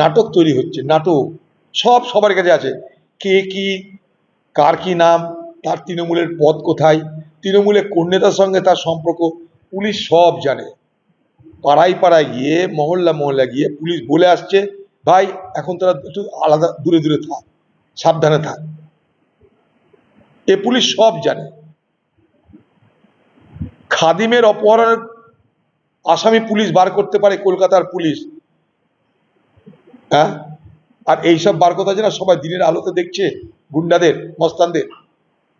নাটক তৈরি হচ্ছে, নাটক, সব সবার কাছে আছে। কে কি, কার কি নাম, তার তৃণমূলের পদ কোথায়, তৃণমূলের কোন নেতার সঙ্গে তার সম্পর্ক, পুলিশ সব জানে। পাড়ায় পাড়ায় গিয়ে, মহল্লা মহল্লা গিয়ে পুলিশ বলে আসছে, ভাই, এখন তারা একটু আলাদা, দূরে দূরে থাক, সাবধানে থাক। এ পুলিশ সব জানে। খাদিমের অপহরণের আসামি পুলিশ বার করতে পারে কলকাতার পুলিশ হ্যাঁ? আর এইসব বার কথা যে না, সবাই দিনের আলোতে দেখছে গুন্ডাদের, মস্তানদের।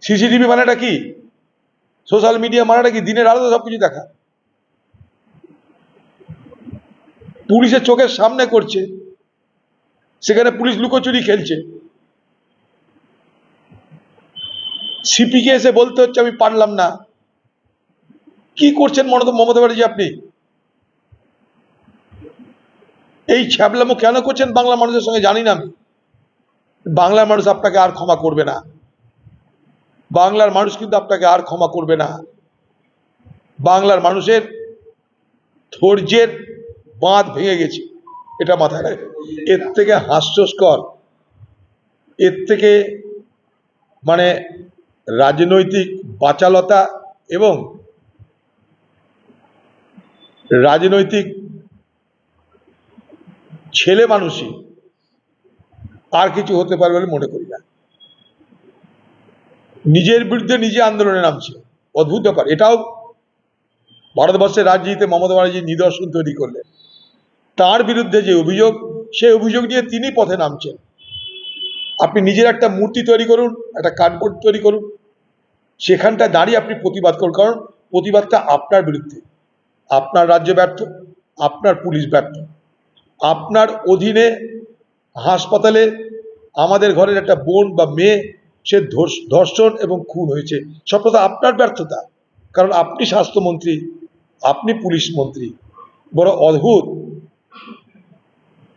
সিসিটিভি মানেটা কি? সোশ্যাল মিডিয়া মানেটা কি? দিনের আলোতে সবকিছু দেখা। পুলিশের চোখের সামনে করছে। সেখানে পুলিশ লুকোচুরি খেলছে। সিপিকে এসে বলতে হচ্ছে, আমি পারলাম না। কি করছেন মমতা ব্যানার্জি আপনি? এই ছ্যাবলামো কেন করছেন বাংলা মানুষের সঙ্গে জানি না আমি। বাংলার মানুষ আপনাকে আর ক্ষমা করবে না। বাংলার মানুষ কিন্তু আপনাকে আর ক্ষমা করবে না। বাংলার মানুষের ধৈর্যের বাঁধ ভেঙে গেছে। এটা মাথায় রাখবে এর থেকে হাস্যস্কর, এর থেকে মানে রাজনৈতিক বাচালতা এবং রাজনৈতিক ছেলে মানুষই আর কিছু হতে পারবে বলে মনে করি না। নিজের বিরুদ্ধে নিজে আন্দোলনে নামছে। অদ্ভুত ব্যাপার। এটাও ভারতবর্ষের রাজনীতিতে মমতা ব্যানার্জি নিদর্শন তৈরি করলেন। তার বিরুদ্ধে যে অভিযোগ, সেই অভিযোগ নিয়ে তিনি পথে নামছেন। আপনি নিজের একটা মূর্তি তৈরি করুন, একটা কার্ডবোর্ড তৈরি করুন। সেখানটা দাঁড়িয়ে আপনি প্রতিবাদ করুন। কারণ প্রতিবাদটা আপনার বিরুদ্ধে। আপনার রাজ্য ব্যর্থ, আপনার পুলিশ ব্যর্থ। আপনার অধীনে হাসপাতালে আমাদের ঘরের একটা বোন বা মেয়ে, সে ধর্ষ- ধর্ষণ এবং খুন হয়েছে। সব কথা আপনার ব্যর্থতা। কারণ আপনি স্বাস্থ্যমন্ত্রী, আপনি পুলিশ মন্ত্রী। বড় অদ্ভুত।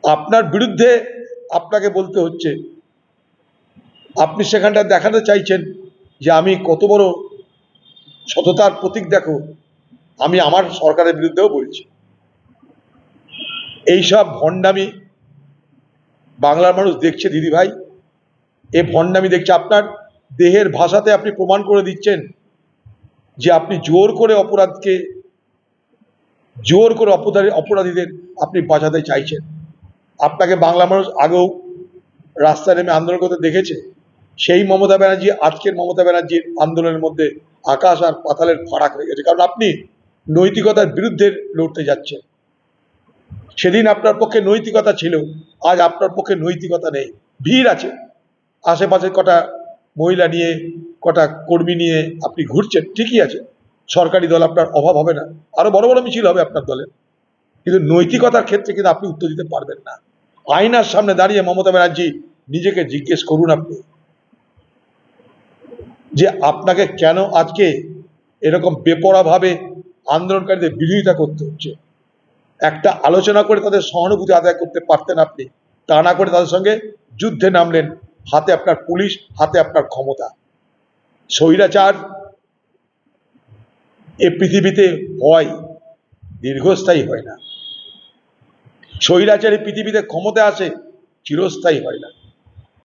আপনার বিরুদ্ধে আপনাকে বলতে হচ্ছে। আপনি সেখানটা দেখাতে চাইছেন যে আমি কত বড় সততার প্রতীক দেখো। আমি আমার সরকারের বিরুদ্ধেও বলছি। এইসব ভণ্ডামি বাংলার মানুষ দেখছে, দিদি ভাই। এ ভণ্ডামি দেখছে আপনার। দেহের ভাষাতে আপনি প্রমাণ করে দিচ্ছেন যে আপনি জোর করে অপরাধকে, জোর করে অপরাধী অপরাধীদের আপনি বাঁচাতে চাইছেন। আপনাকে বাংলা মানুষ আগেও রাস্তায় নেমে আন্দোলন করতে দেখেছে। সেই মমতা ব্যানার্জি, আজকের মমতা ব্যানার্জির আন্দোলনের মধ্যে আকাশ আর পাতালের ফারাক হয়ে গেছে। কারণ আপনি নৈতিকতার বিরুদ্ধে লড়তে যাচ্ছেন। সেদিন আপনার পক্ষে নৈতিকতা ছিল, আজ আপনার পক্ষে নৈতিকতা নেই। ভিড় আছে। আশেপাশে কটা মহিলা নিয়ে, কটা কর্মী নিয়ে আপনি ঘুরছেন, ঠিকই আছে। সরকারি দল আপনার অভাব হবে না। আরও বড় বড় মিছিল হবে আপনার দলের কিন্তু নৈতিকতার ক্ষেত্রে কিন্তু আপনি উত্তর দিতে পারবেন না। আয়নার সামনে দাঁড়িয়ে মমতা ব্যানার্জি নিজেকে জিজ্ঞেস করুন আপনি। যে আপনাকে কেন আজকে এরকম বেপরাভাবে আন্দোলনকারীদের বিরোধিতা করতে হচ্ছে? একটা আলোচনা করে তাদের সহানুভূতি আদায় করতে পারতেন আপনি, তা না করে তাদের সঙ্গে যুদ্ধে নামলেন, হাতে আপনার পুলিশ, হাতে আপনার ক্ষমতা। স্বৈরাচার এ পৃথিবীতে হয়, দীর্ঘস্থায়ী হয় না। স্বৈরাচার পৃথিবীতে ক্ষমতা আছে চিরস্থায়ী হয় না।